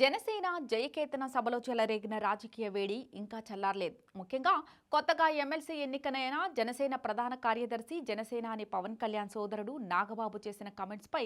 జనసేన జయకేతన సభలో చెలరేగిన రాజకీయ వేడి ఇంకా చల్లారలేదు. ముఖ్యంగా కొత్తగా ఎమ్మెల్సీ ఎన్నికనైన జనసేన ప్రధాన కార్యదర్శి జనసేనాని పవన్ కళ్యాణ్ సోదరుడు నాగబాబు చేసిన కమెంట్స్పై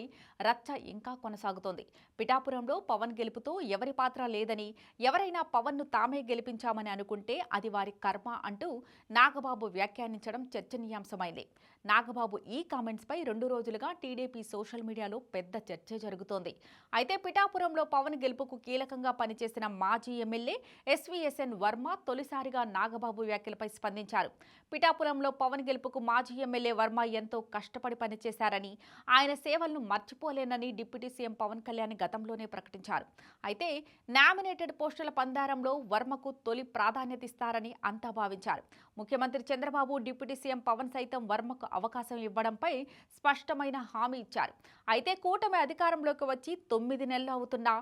రచ్చ ఇంకా కొనసాగుతోంది. పిఠాపురంలో పవన్ గెలుపుతో ఎవరి పాత్ర లేదని ఎవరైనా పవన్ను తామే గెలిపించామని అనుకుంటే అది వారి కర్మ అంటూ నాగబాబు వ్యాఖ్యానించడం చర్చనీయాంశమైంది. నాగబాబు ఈ కామెంట్స్ పై రెండు రోజులుగా టీడీపీ సోషల్ మీడియాలో పెద్ద చర్చ జరుగుతోంది. అయితే పిఠాపురంలో పవన్ గెలుపుకు కీలకంగా పనిచేసిన మాజీ ఎమ్మెల్యే ఎస్వీఎస్ఎన్ వర్మ తొలిసారిగా నాగబాబు వ్యాఖ్యలపై స్పందించారు. పిఠాపురంలో పవన్ గెలుపుకు మాజీ ఎమ్మెల్యే వర్మ ఎంతో కష్టపడి పనిచేశారని ఆయన సేవలను మర్చిపోలేనని డిప్యూటీ సీఎం పవన్ కళ్యాణ్ గతంలోనే ప్రకటించారు. అయితే నామినేటెడ్ పోస్టుల పందారంలో వర్మకు తొలి ప్రాధాన్యత ఇస్తారని అంతా భావించారు. ముఖ్యమంత్రి చంద్రబాబు డిప్యూటీ సీఎం పవన్ సైతం వర్మకు అవకాశం ఇవ్వడంపై స్పష్టమైన హామీ ఇచ్చారు. అయితే కూటమి అధికారంలోకి వచ్చి తొమ్మిది నెలలు అవుతున్నా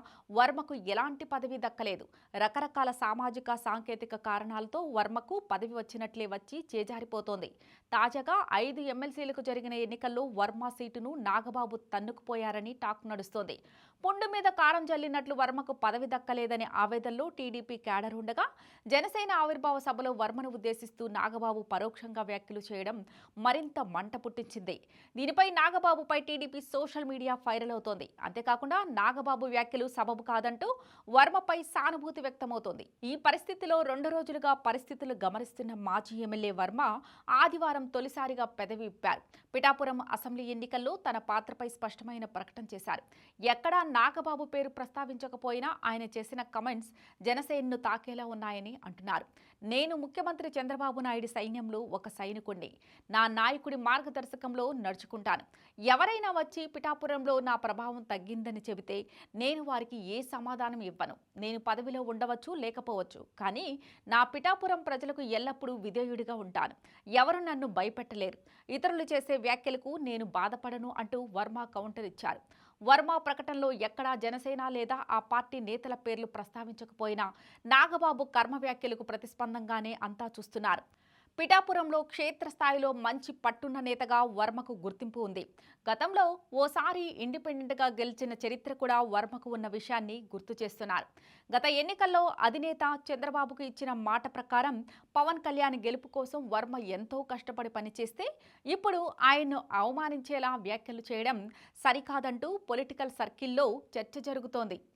వర్మకు ఎలాంటి పదవి దక్కలేదు. రకరకాల సామాజిక సాంకేతిక కారణాలతో వర్మకు పదవి వచ్చినట్లే వచ్చి చేజారిపోతోంది. తాజాగా ఐదు ఎమ్మెల్సీలకు జరిగిన ఎన్నికల్లో వర్మ సీటును నాగబాబు తన్నుకుపోయారని టాక్ నడుస్తోంది. పుండు మీద కారం జల్లినట్లు వర్మకు పదవి దక్కలేదనే ఆవేదనలో టీడీపీ క్యాడర్ ఉండగా జనసేన ఆవిర్భావ సభలో వర్మను ఉద్దేశిస్తూ నాగబాబు పరోక్షంగా వ్యాఖ్యలు చేయడం మరింత మంట పుట్టించింది. దీనిపై నాగబాబుపై టీడీపీ సోషల్ మీడియా వైరల్ అవుతోంది. అంతేకాకుండా నాగబాబు వ్యాఖ్యలు సబబు కాదంటూ వర్మపై సానుభూతి వ్యక్తమవుతోంది. ఈ పరిస్థితిలో రెండు రోజులుగా పరిస్థితులు గమనిస్తున్న మాజీ ఎమ్మెల్యే వర్మ ఆదివారం తొలిసారిగా పెదవి విప్పారు. పిఠాపురం అసెంబ్లీ ఎన్నికల్లో తన పాత్రపై స్పష్టమైన ప్రకటన చేశారు. ఎక్కడా నాగబాబు పేరు ప్రస్తావించకపోయినా ఆయన చేసిన కమెంట్స్ జనసేనను తాకేలా ఉన్నాయని అంటున్నారు. నేను ముఖ్యమంత్రి చంద్రబాబు నాయుడు సైన్యంలో ఒక సైనికుణ్ణి. నా నాయకుడి మార్గదర్శకంలో నడుచుకుంటాను. ఎవరైనా వచ్చి పిఠాపురంలో నా ప్రభావం తగ్గిందని చెబితే నేను వారికి ఏ సమాధానం ఇవ్వను. నేను పదవిలో ఉండవచ్చు లేకపోవచ్చు. కానీ నా పిఠాపురం ప్రజలకు ఎల్లప్పుడూ విధేయుడిగా ఉంటాను. ఎవరు నన్ను భయపెట్టలేరు. ఇతరులు చేసే వ్యాఖ్యలకు నేను బాధపడను అంటూ వర్మ కౌంటర్ ఇచ్చారు. వర్మ ప్రకటనలో ఎక్కడా జనసేన లేదా ఆ పార్టీ నేతల పేర్లు ప్రస్తావించకపోయినా నాగబాబు కర్మ వ్యాఖ్యలకు ప్రతిస్పందంగానే అంతా చూస్తున్నారు. పిఠాపురంలో క్షేత్రస్థాయిలో మంచి పట్టున్న నేతగా వర్మకు గుర్తింపు ఉంది. గతంలో ఓసారి ఇండిపెండెంట్గా గెలిచిన చరిత్ర కూడా వర్మకు ఉన్న విషయాన్ని గుర్తు చేస్తున్నారు. గత ఎన్నికల్లో అధినేత చంద్రబాబుకు ఇచ్చిన మాట ప్రకారం పవన్ కళ్యాణ్ గెలుపు కోసం వర్మ ఎంతో కష్టపడి పనిచేస్తే ఇప్పుడు ఆయన్ను అవమానించేలా వ్యాఖ్యలు చేయడం సరికాదంటూ పొలిటికల్ సర్కిల్లో చర్చ జరుగుతోంది.